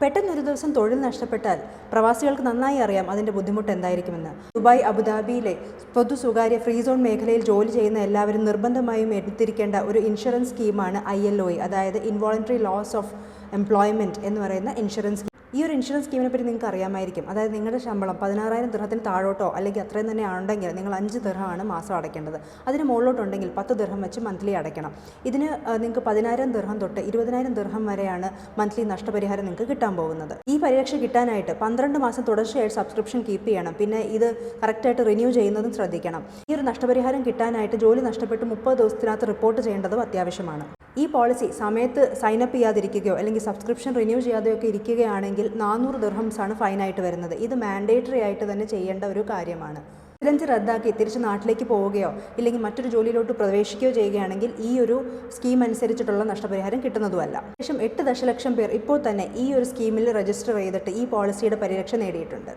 പെട്ടെന്നൊരു ദിവസം തൊഴിൽ നഷ്ടപ്പെട്ടാൽ പ്രവാസികൾക്ക് നന്നായി അറിയാം അതിന്റെ ബുദ്ധിമുട്ട് എന്തായിരിക്കുമെന്ന്. ദുബായ് അബുദാബിയിലെ പൊതു സ്വകാര്യ ഫ്രീ സോൺ മേഖലയിൽ ജോലി ചെയ്യുന്ന എല്ലാവരും നിർബന്ധമായും എടുത്തിരിക്കേണ്ട ഒരു ഇൻഷുറൻസ് സ്കീമാണ് ഐ എൽ ഒ അതായത് ഇൻവോളണ്ടറി ലോസ് ഓഫ് എംപ്ലോയ്മെന്റ് എന്ന് പറയുന്ന ഇൻഷുറൻസ് ഈ ഒരു ഇൻഷുറൻസ് സ്കീമിനെ പറ്റി നിങ്ങൾക്ക് അറിയാമായിരിക്കും. അതായത് നിങ്ങളുടെ ശമ്പളം പതിനാറായിരം ദിർഹത്തിന് താഴോട്ടോ അല്ലെങ്കിൽ അത്രയും തന്നെ ആണെങ്കിൽ നിങ്ങൾ അഞ്ച് ദിർഹമാണ് മാസം അടയ്ക്കേണ്ടത്. അതിന് മുകളിലോട്ടുണ്ടെങ്കിൽ പത്ത് ദിർഹം വെച്ച് മന്ത്ലി അടയ്ക്കണം. ഇതിന് നിങ്ങൾക്ക് പതിനായിരം ദിർഹം തൊട്ട് ഇരുപതിനായിരം ദിർഹം വരെയാണ് മന്ത്ലി നഷ്ടപരിഹാരം നിങ്ങൾക്ക് കിട്ടാൻ പോകുന്നത്. ഈ പരിരക്ഷ കിട്ടാനായിട്ട് പന്ത്രണ്ട് മാസം തുടർച്ചയായിട്ട് സബ്സ്ക്രിപ്ഷൻ കീപ്പ് ചെയ്യണം. പിന്നെ ഇത് കറക്റ്റായിട്ട് റിന്യൂ ചെയ്യുന്നതും ശ്രദ്ധിക്കണം. ഈ ഒരു നഷ്ടപരിഹാരം കിട്ടാനായിട്ട് ജോലി നഷ്ടപ്പെട്ട് മുപ്പത് ദിവസത്തിനകത്ത് റിപ്പോർട്ട് ചെയ്യേണ്ടതും അത്യാവശ്യമാണ്. ഈ പോളിസി സമയത്ത് സൈൻ അപ്പ് ചെയ്യാതിരിക്കുകയോ അല്ലെങ്കിൽ സബ്സ്ക്രിപ്ഷൻ റിന്യൂ ചെയ്യാതെയോ ഒക്കെ ഇരിക്കുകയാണെങ്കിൽ നാനൂറ് ദിർഹംസാണ് ഫൈനായിട്ട് വരുന്നത്. ഇത് മാൻഡേറ്ററി ആയിട്ട് തന്നെ ചെയ്യേണ്ട ഒരു കാര്യമാണ്. റെസിഡൻസി റദ്ദാക്കി തിരിച്ച് നാട്ടിലേക്ക് പോവുകയോ ഇല്ലെങ്കിൽ മറ്റൊരു ജോലിയിലോട്ട് പ്രവേശിക്കുകയോ ചെയ്യുകയാണെങ്കിൽ ഈ ഒരു സ്കീം അനുസരിച്ചിട്ടുള്ള നഷ്ടപരിഹാരം കിട്ടുന്നതുമല്ല. ഏകദേശം എട്ട് ദശലക്ഷം പേർ ഇപ്പോൾ തന്നെ ഈ ഒരു സ്കീമിൽ രജിസ്റ്റർ ചെയ്തിട്ട് ഈ പോളിസിയുടെ പരിരക്ഷ നേടിയിട്ടുണ്ട്.